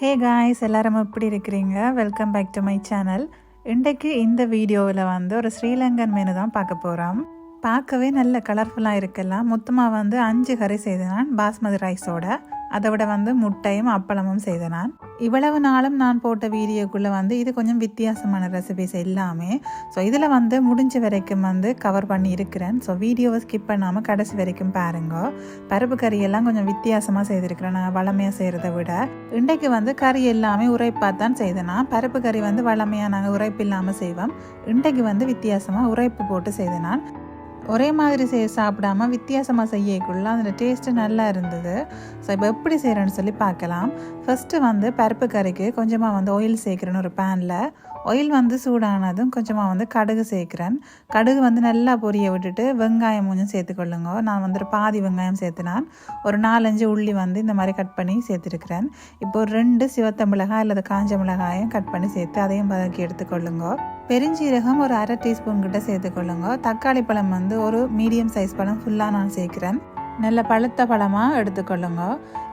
Hey guys எல்லாரும் எப்படி இருக்கிறீங்க? Welcome back to my channel இன்றைக்கு இந்த வீடியோவில் வந்து ஒரு ஸ்ரீலங்கன் மெனு தான் பார்க்க போகிறோம் பார்க்கவே நல்ல கலர்ஃபுல்லாக இருக்கலாம். மொத்தமாக வந்து அஞ்சு கறி செய்தேன் பாஸ்மதி ரைஸோட அதை விட வந்து முட்டையும் அப்பளமும் செய்தனான். நான் இவ்வளவு நாளும் நான் போட்ட வீடியோக்குள்ளே வந்து இது கொஞ்சம் வித்தியாசமான ரெசிபிஸ் எல்லாமே. ஸோ இதில் வந்து முடிஞ்ச வரைக்கும் வந்து கவர் பண்ணி இருக்கிறேன் ஸோ வீடியோவை ஸ்கிப் பண்ணாமல் கடைசி வரைக்கும் பாருங்க. பருப்பு கறி எல்லாம் கொஞ்சம் வித்தியாசமாக செய்திருக்கிறேன். நான் வளமையாக செய்கிறத விட. இன்றைக்கு வந்து கறி எல்லாமே உரைப்பாக தான் செய்தேனா பருப்பு கறி வந்து வளமையாக நாங்கள் உரைப்பு இல்லாமல் செய்வோம். இன்றைக்கு வந்து வித்தியாசமாக உரைப்பு போட்டு செய்தேன் நான் ஒரே மாதிரி செய்ய சாப்பிடாம வித்தியாசமாக செய்யக்குள்ள அதில் டேஸ்ட்டு நல்லா இருந்தது. ஸோ இப்போ எப்படி செய்கிறேன்னு சொல்லி பார்க்கலாம். ஃபஸ்ட்டு வந்து பருப்பு கறிக்கு கொஞ்சமாக வந்து ஆயில் சேர்க்குறேன்னு ஒரு பேனில் ஆயில் வந்து சூடானதும் கொஞ்சமாக வந்து கடுகு சேர்க்குறேன். கடுகு வந்து நல்லா பொரிய விட்டுட்டு வெங்காயம் கொஞ்சம் சேர்த்துக்கொள்ளுங்க. நான் வந்து ஒரு பாதி வெங்காயம் சேர்த்துனான். ஒரு நாலஞ்சு உள்ளி வந்து இந்த மாதிரி கட் பண்ணி சேர்த்துருக்குறேன். இப்போ ஒரு ரெண்டு சிவத்த மிளகாய் அல்லது காஞ்ச மிளகாயும் கட் பண்ணி சேர்த்து அதையும் வதக்கி எடுத்துக்கொள்ளுங்க. பெருஞ்சீரகம் ஒரு அரை டீஸ்பூன் கிட்ட சேர்த்துக்கொள்ளுங்க. தக்காளி பழம் வந்து ஒரு மீடியம் சைஸ் பழம் ஃபுல்லாக நான் சேர்க்குறேன். நல்ல பழுத்த பழமாக எடுத்துக்கொள்ளுங்க.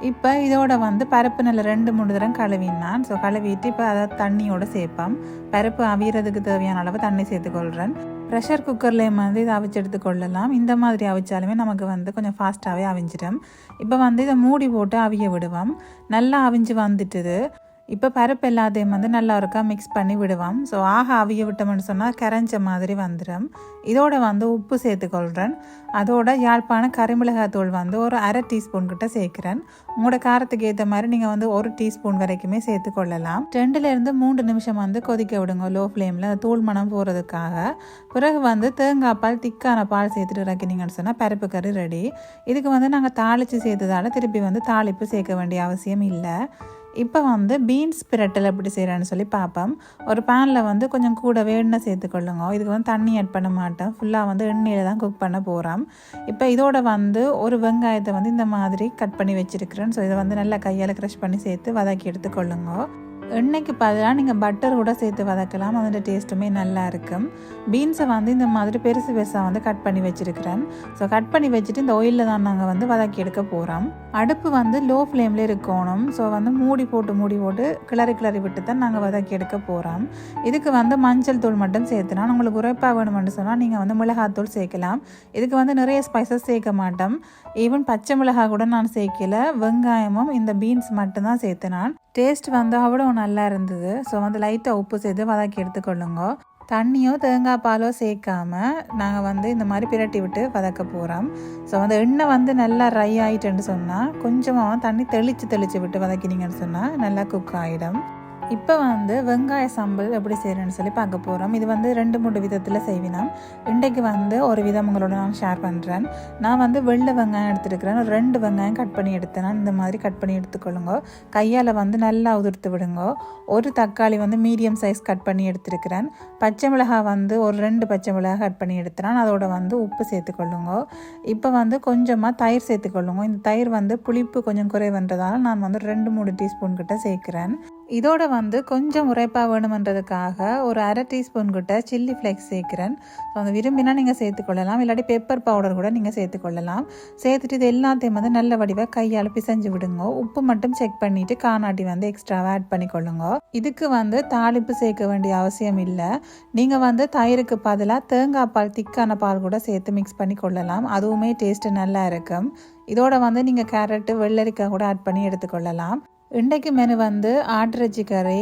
இப்போ இதோட வந்து பருப்பு நல்ல ரெண்டு மூணு தரம் கழுவினான் ஸோ கழுவிட்டு இப்போ அதை தண்ணியோடு சேர்ப்போம் பருப்பு அவியறதுக்கு தேவையான அளவு தண்ணி சேர்த்துக்கொள்கிறேன் ப்ரெஷர் குக்கர்லேயும் வந்து இதை அவிச்சு எடுத்துக்கொள்ளலாம். இந்த மாதிரி அவிச்சாலுமே நமக்கு வந்து கொஞ்சம் ஃபாஸ்ட்டாகவே அவிஞ்சிடும். இப்போ வந்து இதை மூடி போட்டு அவிய விடுவோம். நல்லா அவிஞ்சு வந்துட்டுது. இப்போ பருப்பு எல்லாத்தையும் வந்து நல்லா இருக்கா மிக்ஸ் பண்ணி விடுவோம். ஸோ ஆக அவிய விட்டோம்னு சொன்னால் கரைஞ்ச மாதிரி வந்துடும் இதோட வந்து உப்பு சேர்த்துக்கொள்கிறேன் அதோட யாழ்ப்பாண கரிமிளகாய் தூள் வந்து ஒரு அரை டீஸ்பூன் கிட்ட சேர்க்குறேன். உங்களோட காரத்துக்கு ஏற்ற மாதிரி நீங்கள் வந்து ஒரு டீஸ்பூன் வரைக்குமே சேர்த்துக்கொள்ளலாம். ரெண்டுலேருந்து மூன்று நிமிஷம் வந்து கொதிக்க விடுங்க லோ ஃப்ளேமில் தூள் மணம் போகிறதுக்காக பிறகு வந்து தேங்காய் பால் திக்கான பால் சேர்த்துட்டு இறக்கினீங்கன்னு சொன்னால் பருப்பு கறி ரெடி இதுக்கு வந்து நாங்கள் தாளித்து சேர்த்ததால் திருப்பி வந்து தாளிப்பு சேர்க்க வேண்டிய அவசியம் இல்லை. இப்போ வந்து பீன்ஸ் பிரட்டல் எப்படி செய்கிறேன்னு சொல்லி பார்ப்போம் ஒரு பேனில் வந்து கொஞ்சம் கூடவே எண்ணெய் சேர்த்துக்கொள்ளுங்க. இதுக்கு வந்து தண்ணி ஆட் பண்ண மாட்டேன். ஃபுல்லாக வந்து எண்ணெயில் தான் குக் பண்ண போகிறோம் இப்போ இதோட வந்து ஒரு வெங்காயத்தை வந்து இந்த மாதிரி கட் பண்ணி வச்சுருக்கிறேன் ஸோ இதை வந்து நல்லா கையால் க்ரஷ் பண்ணி சேர்த்து வதக்கி எடுத்துக்கொள்ளுங்க. எண்ணெய்க்கு பதிலாக நீங்கள் பட்டர் கூட சேர்த்து வதக்கலாம். அதோட டேஸ்ட்டுமே நல்லா இருக்கும். பீன்ஸை வந்து இந்த மாதிரி பெருசு பெருசாக வந்து கட் பண்ணி வச்சுருக்கிறேன். ஸோ கட் பண்ணி வச்சுட்டு இந்த ஆயிலில் தான் நாங்கள் வந்து வதக்கி எடுக்க போகிறோம் அடுப்பு வந்து லோ ஃப்ளேமில் இருக்கணும். ஸோ வந்து மூடி போட்டு மூடி போட்டு கிளறி கிளறி விட்டு தான் நாங்கள் வதக்கி எடுக்க போகிறோம் இதுக்கு வந்து மஞ்சள் தூள் மட்டும் சேர்த்துனா உங்களுக்கு உரைப்பாக வேணும்னு சொன்னால் நீங்கள் வந்து மிளகாத்தூள் சேர்க்கலாம். இதுக்கு வந்து நிறைய ஸ்பைசஸ் சேர்க்க மாட்டோம். ஈவன் பச்சை மிளகாய் கூட நான் சேர்க்கல. வெங்காயமும் இந்த பீன்ஸ் மட்டும்தான் சேர்த்து நான் டேஸ்ட் வந்து அவ்வளோ நல்லா இருந்தது. ஸோ வந்து லைட்டாக உப்பு சேர்த்து வதக்கி எடுத்துக்கொள்ளுங்க. தண்ணியோ தேங்காய் பாலோ சேர்க்காம நாங்கள் வந்து இந்த மாதிரி பிரட்டி விட்டு வதக்க போகிறோம் ஸோ அந்த எண்ணெய் வந்து நல்லா ரை ஆகிட்டுன்னு சொன்னால் கொஞ்சமாக தண்ணி தெளித்து தெளித்து விட்டு வதக்கினீங்கன்னு சொன்னால் நல்லா குக் ஆகிடும் இப்போ வந்து வெங்காய சம்பல் எப்படி செய்கிறேன்னு சொல்லி பார்க்க போகிறோம் இது வந்து ரெண்டு மூணு விதத்தில் செய்வினோம். இன்றைக்கு வந்து ஒரு விதம் உங்களோட நான் ஷேர் பண்ணுறேன் நான் வந்து வெள்ளை வெங்காயம் எடுத்துருக்கிறேன். ரெண்டு வெங்காயம் கட் பண்ணி எடுத்தேன். இந்த மாதிரி கட் பண்ணி எடுத்துக்கொள்ளுங்க. கையால் வந்து நல்லா உதிர்த்து விடுங்க. ஒரு தக்காளி வந்து மீடியம் சைஸ் கட் பண்ணி எடுத்துருக்கிறேன். பச்சை மிளகாய் வந்து ஒரு ரெண்டு பச்சை மிளகாய் கட் பண்ணி எடுத்துறேன். அதோட வந்து உப்பு சேர்த்துக்கொள்ளுங்க. இப்போ வந்து கொஞ்சமாக தயிர் சேர்த்துக்கொள்ளுங்க. இந்த தயிர் வந்து புளிப்பு கொஞ்சம் குறைவன்றதால் நான் வந்து ரெண்டு மூணு டீஸ்பூன் கிட்ட சேர்க்குறேன். இதோட வந்து கொஞ்சம் உரைப்பாக வேணுமன்றதுக்காக ஒரு அரை டீஸ்பூன் கிட்ட சில்லி ஃப்ளேக்ஸ் சேர்க்குறேன். ஸோ அந்த விரும்பினா நீங்கள் சேர்த்துக்கொள்ளலாம் இல்லாட்டி பெப்பர் பவுடர் கூட நீங்கள் சேர்த்துக்கொள்ளலாம் சேர்த்துட்டு இது எல்லாத்தையும் வந்து நல்ல வடிவாக கையால் பிசைஞ்சு விடுங்க. உப்பு மட்டும் செக் பண்ணிவிட்டு காணாட்டி வந்து எக்ஸ்ட்ராவாக ஆட் பண்ணிக்கொள்ளுங்க. இதுக்கு வந்து தாளிப்பு சேர்க்க வேண்டிய அவசியம் இல்லை. நீங்கள் வந்து தயிருக்கு பதிலாக தேங்காய் பால் திக்கான பால் கூட சேர்த்து மிக்ஸ் பண்ணி கொள்ளலாம். அதுவுமே டேஸ்ட்டு நல்லா இருக்கும். இதோட வந்து நீங்கள் கேரட்டு வெள்ளரிக்காய் கூட ஆட் பண்ணி எடுத்துக்கொள்ளலாம் இன்றைக்கு மெனு வந்து ஆட்டிறைச்சி கறி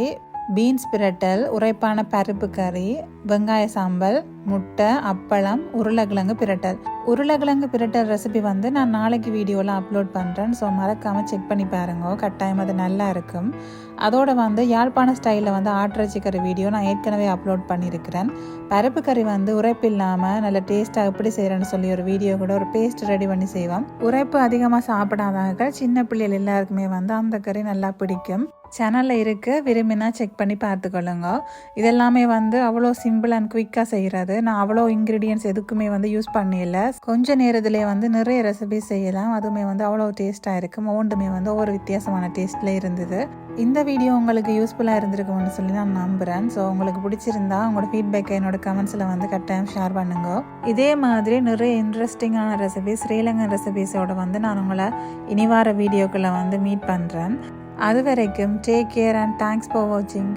பீன்ஸ் பிரட்டல் உரைப்பான பருப்பு கறி வெங்காய சாம்பல் முட்டை அப்பளம் உருளைக்கிழங்கு பிரட்டல். உருளைக்கிழங்கு பிரட்டல் ரெசிபி வந்து நான் நாளைக்கு வீடியோவில் அப்லோட் பண்ணுறேன் ஸோ மறக்காமல் செக் பண்ணி பாருங்க. கட்டாயம் அது நல்லா இருக்கும். அதோடு வந்து யாழ்ப்பாண ஸ்டைலில் வந்து ஆட்டிறைச்சி கறி வீடியோ நான் ஏற்கனவே அப்லோட் பண்ணியிருக்கிறேன் பருப்பு கறி வந்து உரைப்பு இல்லாமல் நல்ல டேஸ்ட்டாக எப்படி செய்கிறேன்னு சொல்லி ஒரு வீடியோ கூட ஒரு பேஸ்ட் ரெடி பண்ணி செய்வோம். உரைப்பு அதிகமாக சாப்பிடாதவங்க சின்ன பிள்ளைகள் எல்லாருக்குமே வந்து அந்த கறி நல்லா பிடிக்கும். சேனலில் இருக்குது விரும்பினா செக் பண்ணி பார்த்துக்கொள்ளுங்க. இதெல்லாமே வந்து அவ்வளோ சிம்பிள் அண்ட் குயிக்காக செய்கிறது நான் அவ்வளோ இன்க்ரீடியன்ஸ் எதுக்குமே வந்து யூஸ் பண்ணல கொஞ்ச நேரத்துலேயே வந்து நிறைய ரெசிபி செய்யலாம். அதுவுமே வந்து அவ்வளோ டேஸ்ட்டாக இருக்கும் ஒவ்வொன்றுமே வந்து ஒவ்வொரு வித்தியாசமான டேஸ்ட்டில் இருந்தது. இந்த வீடியோ உங்களுக்கு யூஸ்ஃபுல்லாக இருந்திருக்கும்னு சொல்லி நான் நம்புகிறேன் ஸோ உங்களுக்கு பிடிச்சிருந்தா உங்களோட ஃபீட்பேக்கை என்னோட கமெண்ட்ஸில் வந்து கட்டாயம் ஷேர் பண்ணுங்க. இதே மாதிரி நிறைய இன்ட்ரெஸ்டிங்கான ரெசிபிஸ் ஸ்ரீலங்கன் ரெசிபிஸோட வந்து நான் உங்களை இனி வார வீடியோக்களை வந்து மீட் பண்ணுறேன் அது வரைக்கும் take care and thanks for வாட்சிங்